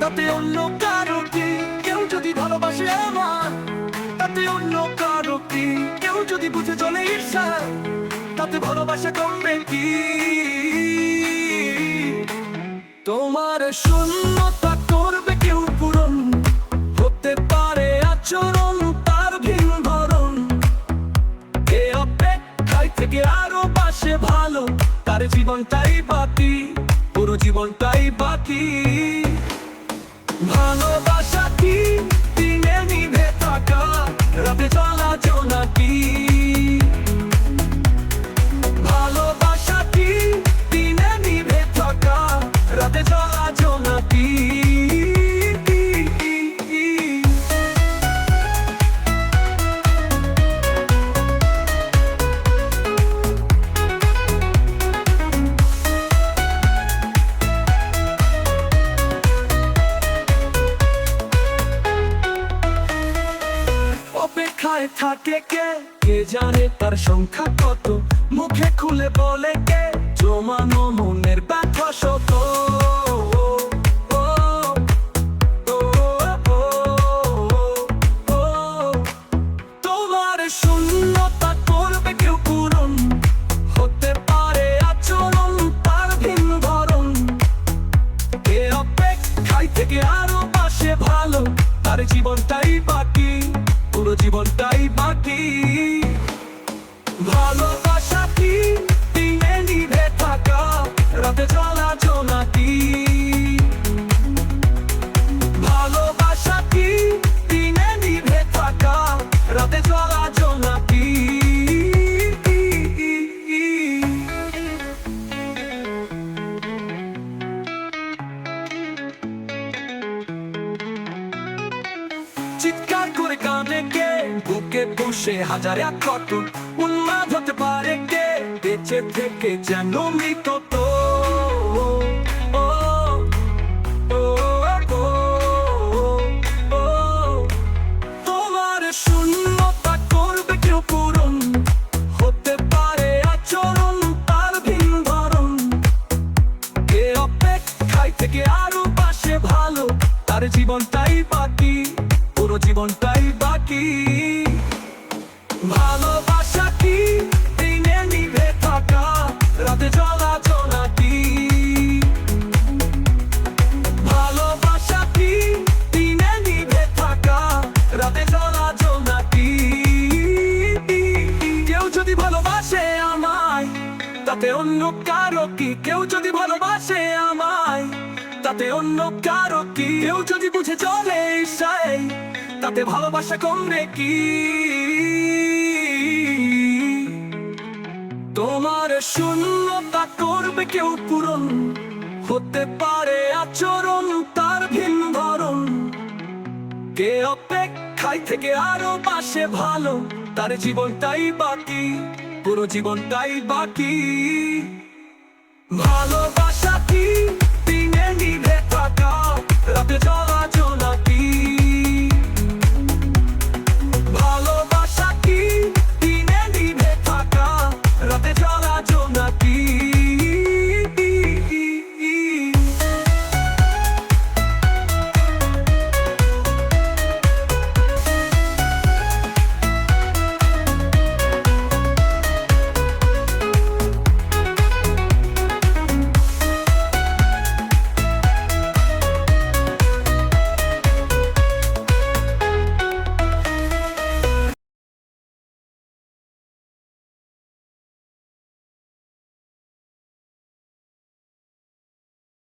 তাতে অন্য কারও কি? কেউ যদি ভালোবাসে তাতে অন্য কারও কি? কেউ যদি বুঝে চলে ঈর্ষা তাতে ভালোবাসা কমবে কি? তোমার শূন্যতা করবে কেউ পূরণ, হতে পারে আচরণ তার ভিন ধরন এ অপেক্ষায় থেকে আরও পাশে ভালো, তার জীবনটাই পুরো জীবনটাই অপেক্ষায় থাকে কে? কে জানে তার সংখ্যা কত? মুখে খুলে বলে কে? জমানো মনের ব্যথা শত। তোমার শূন্যতা করবে কেউ হতে পারে আচরণ, তার ধরন থেকে পাশে ভালো, তার জীবনটাই চিৎকার করে কাঁদে কে? বুকে বসে হাজার এক কত উন্মাদ হতে পারে কে? বেঁচে থেকে যেন মৃত তো। তোমার শূন্যতা করবে কেউ পূরণ? হতে পারে আচরণ তার ভিন ধরন কে অপেক্ষায় থেকে আরও পাশে ভালো, তার জীবনটাই জীবনটাই বাকি। ভালোবাসা কি? দিনে নিভে থাকা। রাতে চলা কি? চলা জোনাকি কেউ ভালোবাসে আমায়, তাতে অন্য কারও কি? কেউ যদি ভালোবাসে আমায়, তাতে অন্য কারও কি? কেউ যদি বুঝে চলে ঈর্ষায় তাতে ভালোবাসা কমবে কি তোমার শূন্যতা করবে কেউ পূরণ, হতে পারে আচরণ তার ভিন ধরন কে অপেক্ষায় থেকে আরও পাশে ভালো, তার জীবনটাই বাকি, পুরো জীবনটাই বাকি। ভালোবাসা কি?